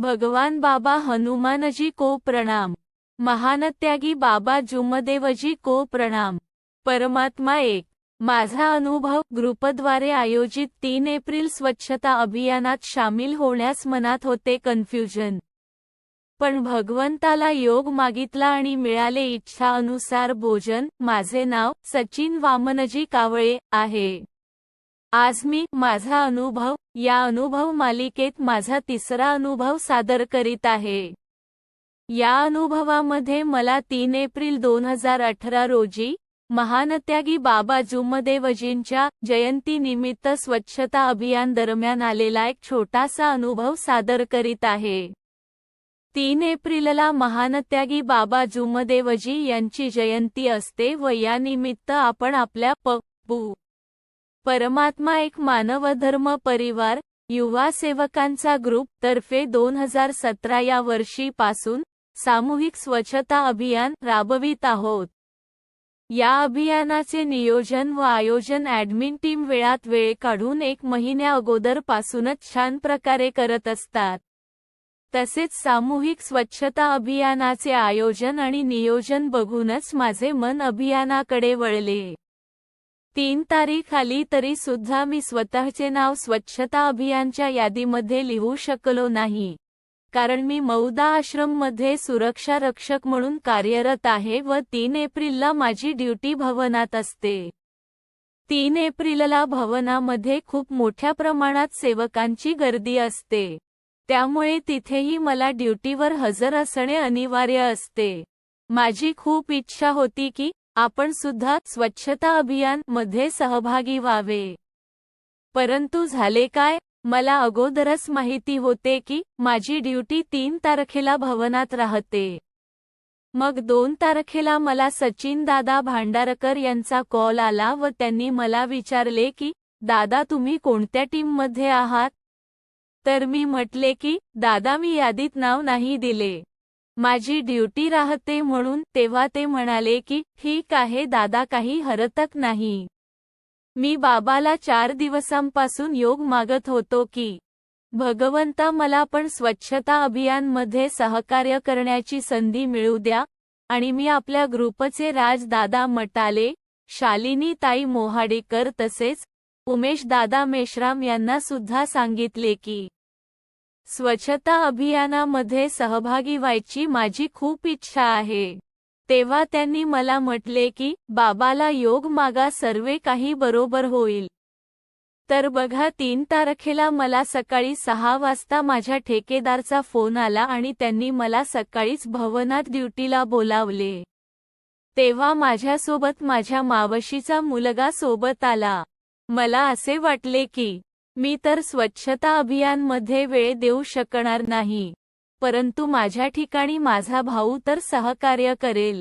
भगवान बाबा हनुमानजी को प्रणाम. महानत्यागी बाबा जुमदेवजी को प्रणाम. परमात्मा एक. माझा अनुभव ग्रुपद्वारे आयोजित तीन एप्रिल स्वच्छता अभियानात सामील होण्यास मनात होते कन्फ्युजन. पण भगवंताला योग मागितला आणि मिळाले इच्छा अनुसार भोजन. माझे नाव सचिन वामनजी कावळे आहे. आज मी माझा अनुभव या अनुभव मालिकेत माझा तिसरा अनुभव सादर करीत आहे. या अनुभवामध्ये मला तीन एप्रिल दोन हजार अठरा रोजी महानत्यागी बाबा जुमदेवजींच्या जयंतीनिमित्त स्वच्छता अभियान दरम्यान आलेला एक छोटासा अनुभव सादर करीत आहे. तीन एप्रिलला महानत्यागी बाबा जुमदेवजी यांची जयंती असते व यानिमित्त आपण आपल्या प परमात्मा एक मानवधर्म परिवार युवा सेवकांचा ग्रुप तर्फे दोन हजार सतरा या वर्षीपासून सामूहिक स्वच्छता अभियान राबवित आहोत. या अभियानाचे नियोजन व आयोजन ॲडमिन टीम वेळात वेळ काढून एक महिन्या अगोदरपासूनच छान प्रकारे करत असतात. तसेच सामूहिक स्वच्छता अभियानाचे आयोजन आणि नियोजन बघूनच माझे मन अभियानाकडे वळले. तीन तारीख आली तरी सुद्धा मी स्वतःचे नाव स्वच्छता अभियानच्या यादीमध्ये लिहू शकलो नाही. कारण मी मौदा आश्रममध्ये सुरक्षा रक्षक म्हणून कार्यरत आहे व तीन एप्रिलला माझी ड्युटी भवनात असते. तीन एप्रिलला भवनामध्ये खूप मोठ्या प्रमाणात सेवकांची गर्दी असते. त्यामुळे तिथेही मला ड्युटीवर हजर असणे अनिवार्य असते. माझी खूप इच्छा होती की आपण सुद्धा स्वच्छता अभियानमध्ये सहभागी व्हावे. परंतु झाले काय? मला अगोदरच माहिती होते की माझी ड्युटी तीन तारखेला भवनात राहते. मग दोन तारखेला मला सचिन दादा भांडारकर यांचा कॉल आला व त्यांनी मला विचारले की दादा तुम्ही कोणत्या टीममध्ये आहात? तर मी म्हटले की दादा मी यादीत नाव नाही दिले. माझी ड्युटी राहते म्हणून तेव्हा ते म्हणाले की ठीक आहे दादा काही हरतक नाही. मी बाबाला चार दिवसांपासून योग मागत होतो की भगवंता मला पण स्वच्छता अभियानमध्ये सहकार्य करण्याची संधी मिळू द्या. आणि मी आपल्या ग्रुपचे राजदादा मटाले शालिनी ताई मोहाडेकर तसेच उमेश दादा मेश्राम यांना सुद्धा सांगितले की स्वच्छता अभियानामध्ये सहभागी व्हायची माझी खूप इच्छा आहे. तेव्हा त्यांनी मला म्हटले की बाबाला योग मागा सर्वे काही बरोबर होईल. तर बघा तीन तारखेला मला सकाळी सहा वाजता माझ्या ठेकेदारचा फोन आला आणि त्यांनी मला सकाळीच भवनात ड्युटीला बोलावले. तेव्हा माझ्यासोबत माझ्या मावशीचा मुलगा सोबत आला. मला असे वाटले की मी तर स्वच्छता अभियानमध्ये वेळ देऊ शकणार नाही. परंतु माझ्या ठिकाणी माझा भाऊ तर सहकार्य करेल.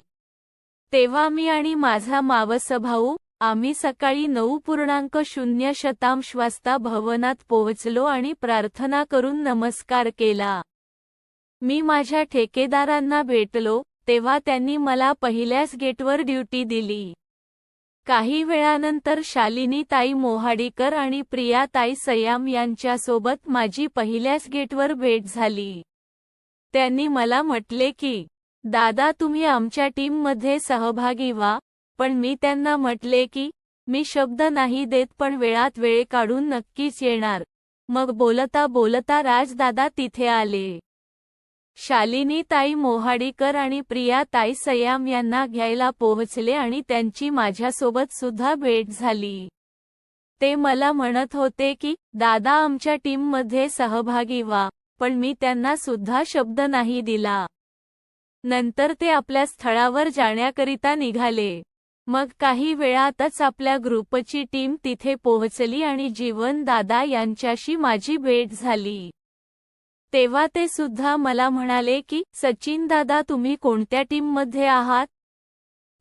तेव्हा मी आणि माझा मावस भाऊ आम्ही सकाळी नऊ पूर्णांक शून्य शतांश वाजता भवनात पोहोचलो आणि प्रार्थना करून नमस्कार केला. मी माझ्या ठेकेदारांना भेटलो तेव्हा त्यांनी मला पहिल्याच गेटवर ड्युटी दिली. काही वेळानंतर शालिनी ताई मोहाडीकर आणि प्रिया ताई सयाम यांच्यासोबत माझी पहिल्याच गेटवर भेट झाली. त्यांनी मला म्हटले की दादा तुम्ही आमच्या टीममध्ये सहभागी व्हा. पण मी त्यांना म्हटले की मी शब्द नाही देत पण वेळात वेळ काढून नक्कीच येणार. मग बोलता बोलता राजदादा तिथे आले. शालिनी ताई मोहाडीकर आणि प्रिया ताई सयाम यांना घ्यायला पोहोचले आणि त्यांची माझ्यासोबत सुद्धा भेट झाली. ते मला म्हणत होते की दादा आमच्या टीममध्ये सहभागी व्हा. पण मी त्यांना सुद्धा शब्द नाही दिला. नंतर ते आपल्या स्थळावर जाण्याकरिता निघाले. मग काही वेळातच आपल्या ग्रुपची टीम तिथे पोहोचली आणि जीवन दादा यांच्याशी माझी भेट झाली. तेव्हा ते सुद्धा मला म्हणाले की सचिन दादा तुम्ही कोणत्या टीममध्ये आहात?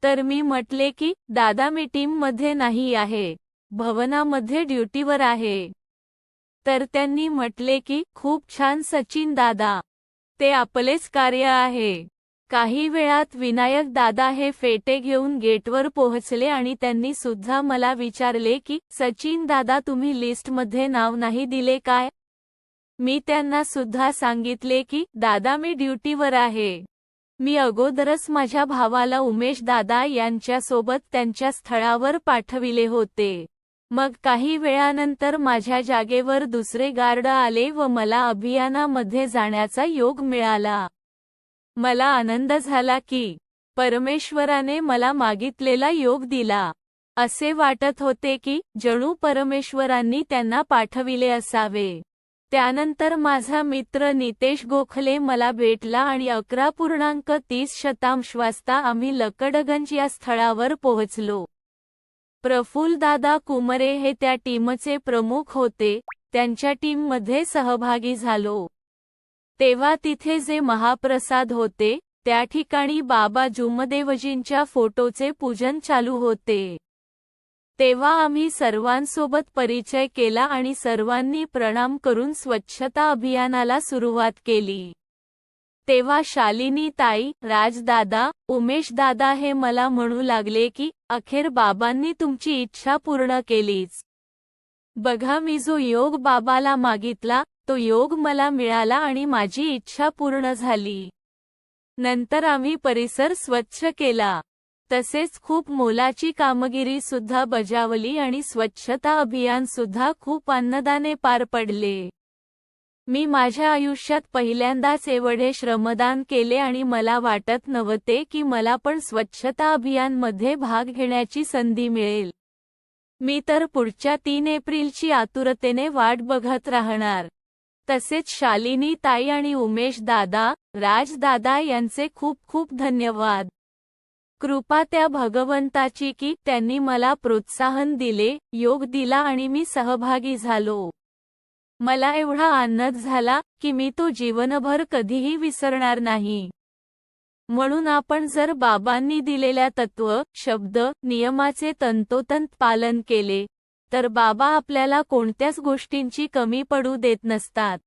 तर मी म्हटले की दादा मी टीममध्ये नाही आहे. भवनामध्ये ड्युटीवर आहे. तर त्यांनी म्हटले की खूप छान सचिन दादा. ते आपलेच कार्य आहे. काही वेळात विनायक दादा हे फेटे घेऊन गेटवर पोहोचले आणि त्यांनी सुद्धा मला विचारले की सचिन दादा तुम्ही लिस्टमध्ये नाव नाही दिले काय? मी त्यांना सुद्धा सांगितले की दादा मी ड्युटीवर आहे. मी अगोदरच माझ्या भावाला उमेश दादा यांच्यासोबत त्यांच्या स्थळावर पाठविले होते. मग काही वेळानंतर माझ्या जागेवर दुसरे गार्ड आले व मला अभियानामध्ये जाण्याचा योग मिळाला. मला आनंद झाला की परमेश्वराने मला मागितलेला योग दिला. असे वाटत होते की जणू परमेश्वरांनी त्यांना पाठविले असावे. त्यानंतर माझा मित्र नितेश गोखले मला भेटला आणि अकरा पूर्णांक तीस शतांश वाजता आम्ही लकडगंज या स्थळावर पोहोचलो. प्रफुल्लदादा कुमरे हे त्या टीमचे प्रमुख होते त्यांच्या टीममध्ये सहभागी झालो. तेव्हा तिथे जे महाप्रसाद होते त्या ठिकाणी बाबा जुमदेवजींच्या फोटोचे पूजन चालू होते. तेव्हा आम्ही सर्वांसोबत परिचय केला आणि सर्वांनी प्रणाम करून स्वच्छता अभियानाला सुरुवात केली. तेव्हा शालिनी ताई राजदादा उमेश दादा हे मला म्हणू लागले की अखेर बाबांनी तुमची इच्छा पूर्ण केलीच. बघा मी जो योग बाबाला मागितला तो योग मला मिळाला आणि माझी इच्छा पूर्ण झाली. नंतर आम्ही परिसर स्वच्छ केला. तसेच खूप मोलाची कामगिरी सुद्धा बजावली आणि स्वच्छता अभियान सुद्धा खूप अन्नदाने पार पडले. मी माझ्या आयुष्यात पहिल्यांदाच एवढे श्रमदान केले आणि मला वाटत नव्हते की मला पण स्वच्छता अभियानमध्ये भाग घेण्याची संधी मिळेल. मी तर पुढच्या तीन एप्रिलची आतुरतेने वाट बघत राहणार. तसेच शालिनी ताई आणि उमेश दादा राज दादा यांचे खूप खूप धन्यवाद. कृपा त्या भगवंताची की त्यांनी मला प्रोत्साहन दिले योग दिला आणि मी सहभागी झालो. मला एवढा आनंद झाला की मी तो जीवनभर कधीही विसरणार नाही. म्हणून आपण जर बाबांनी दिलेल्या तत्व शब्द नियमाचे तंतोतंत पालन केले तर बाबा आपल्याला कोणत्याच गोष्टींची कमी पडू देत नसतात.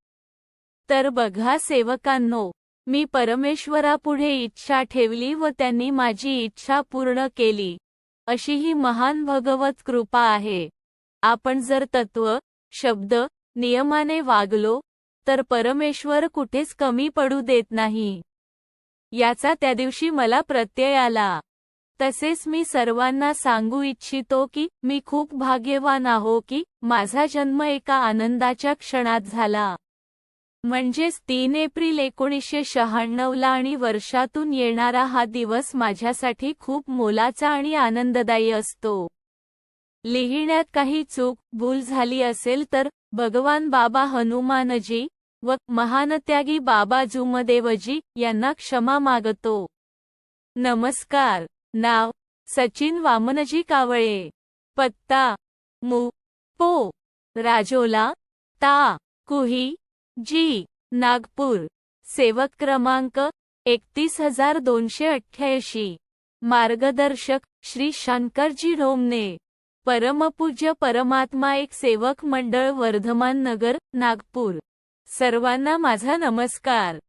तर बघा सेवकांनो मी परमेश्वरापुढे इच्छा ठेवली व त्यांनी माझी इच्छा पूर्ण केली. अशी ही महान भगवत कृपा आहे. आपण जर तत्व शब्द नियमाने वागलो तर परमेश्वर कुठेच कमी पडू देत नाही. याचा त्या दिवशी मला प्रत्यय आला. तसेच मी सर्वांना सांगू इच्छितो की मी खूप भाग्यवान आहो की माझा जन्म एका आनंदाच्या क्षणात झाला. म्हणजेच तीन एप्रिल एकोणीसशे शहाण्णवला आणि वर्षातून येणारा हा दिवस माझ्यासाठी खूप मोलाचा आणि आनंददायी असतो. लिहिण्यात काही चूक भूल झाली असेल तर भगवान बाबा हनुमानजी व महानत्यागी बाबा जुमदेवजी यांना क्षमा मागतो. नमस्कार. नाव सचिन वामनजी कावळे. पत्ता मु पो राजोला ता कुही जी नागपूर. सेवक क्रमांक एकतीस हजार दोनशे अठ्ठ्याऐंशी. मार्गदर्शक श्री शंकरजी रोमने परमपूज्य परमात्मा एक सेवक मंडळ वर्धमान नगर नागपूर. सर्वांना माझा नमस्कार.